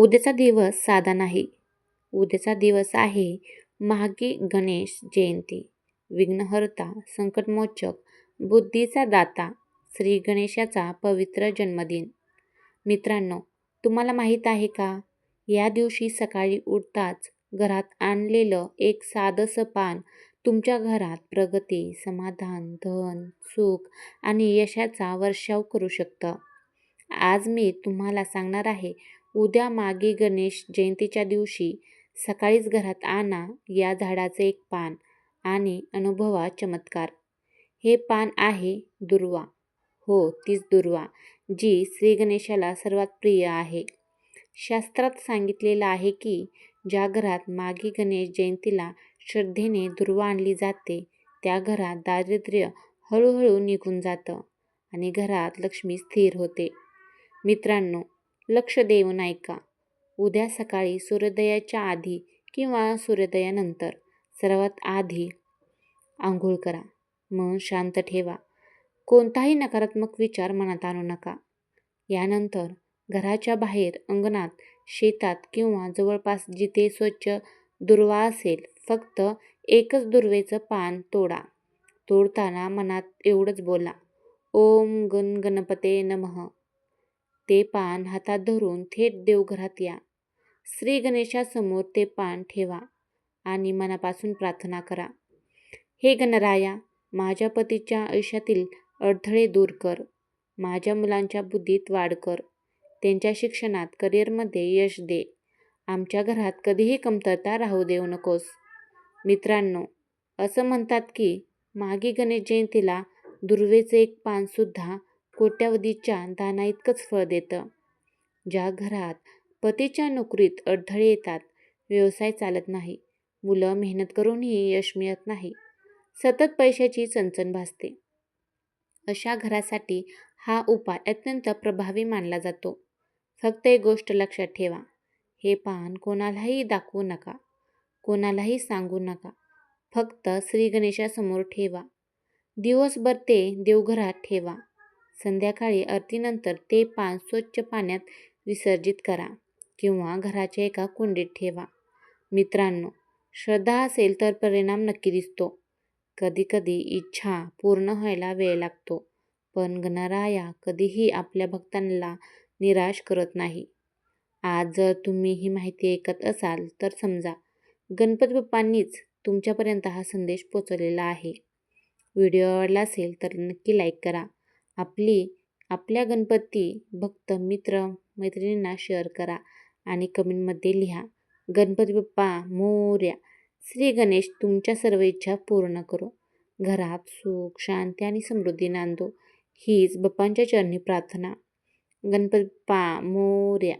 उद्याचा दिवस साधा नाही. उद्याचा दिवस आहे महागी गणेश जयंती. विघ्नहर्ता संकटमोचक बुद्धीचा दाता श्री गणेशाचा पवित्र जन्मदिन. मित्रांनो तुम्हाला माहीत आहे का? या दिवशी सकाळी उठताच घरात आणलेलं एक साधंसं पान तुमच्या घरात प्रगती समाधान धन सुख आणि यशाचा वर्षाव करू शकतं. आज मी तुम्हाला सांगणार आहे उद्या मागे गणेश जयंतीच्या दिवशी सकाळीच घरात आणा या झाडाचं एक पान आणि अनुभवा चमत्कार. हे पान आहे दुर्वा. हो तीच दुर्वा जी श्री गणेशाला सर्वात प्रिय आहे. शास्त्रात सांगितलेलं आहे की ज्या घरात मागी गणेश जयंतीला श्रद्धेने दुर्वा आणली जाते त्या घरात दारिद्र्य हळूहळू निघून जातं आणि घरात लक्ष्मी स्थिर होते. मित्रांनो लक्ष देऊन ऐका उद्या सकाळी सूर्योदयाच्या आधी किंवा सूर्योदयानंतर? सर्वात आधी आंघोळ करा. मन शांत ठेवा. कोणताही नकारात्मक विचार मनात आणू नका. यानंतर घराच्या बाहेर अंगणात शेतात किंवा जवळपास जिथे स्वच्छ दुर्वा असेल फक्त एकच दुर्वेचं पान तोडा. तोडताना मनात एवढंच बोला. ओम गण गणपते नमः. ते पान हातात धरून थेट देवघरात या. श्री गणेशासमोर ते पान ठेवा आणि मनापासून प्रार्थना करा. हे गणराया माझ्या पतीच्या आयुष्यातील अडथळे दूर कर. माझ्या मुलांच्या बुद्धीत वाढ कर. त्यांच्या शिक्षणात करिअरमध्ये यश दे. आमच्या घरात कधीही कमतरता राहू देऊ नकोस. मित्रांनो असं म्हणतात की मागी गणेश जयंतीला दुर्वेचे एक पानसुद्धा कोट्यावधीच्या दानाइतकंच फळ देतं. ज्या घरात पतीच्या नोकरीत अडथळे येतात व्यवसाय चालत नाही मुलं मेहनत करूनही यश मिळत नाही सतत पैशाची चणचण भासते. अशा घरासाठी हा उपाय अत्यंत प्रभावी मानला जातो. फक्त एक गोष्ट लक्षात ठेवा हे पान कोणालाही दाखवू नका कोणालाही सांगू नका फक्त श्री गणेशासमोर ठेवा. दिवसभर ते देवघरात ठेवा. संध्याकाळी आरतीनंतर ते पान स्वच्छ पाण्यात विसर्जित करा किंवा घराच्या एका कुंडीत ठेवा. मित्रांनो श्रद्धा असेल तर परिणाम नक्की दिसतो. कधीकधी इच्छा पूर्ण व्हायला वेळ लागतो पण गणराया कधीही आपल्या भक्तांना निराश करत नाही. आज जर तुम्ही ही माहिती ऐकत असाल तर समजा गणपती बाप्पांनीच तुमच्यापर्यंत हा संदेश पोचवलेला आहे. व्हिडिओ आवडला असेल तर नक्की लाईक करा. आपली आपल्या गणपती भक्त मित्र मैत्रिणींना शेअर करा आणि कमेंटमध्ये लिहा गणपती बाप्पा मोर्या श्री गणेश तुमच्या सर्व इच्छा पूर्ण करो. घरात सुख शांती आणि समृद्धी नांदो. हीच बाप्पांच्या चरणी प्रार्थना. गणपती बाप्पा मोर्या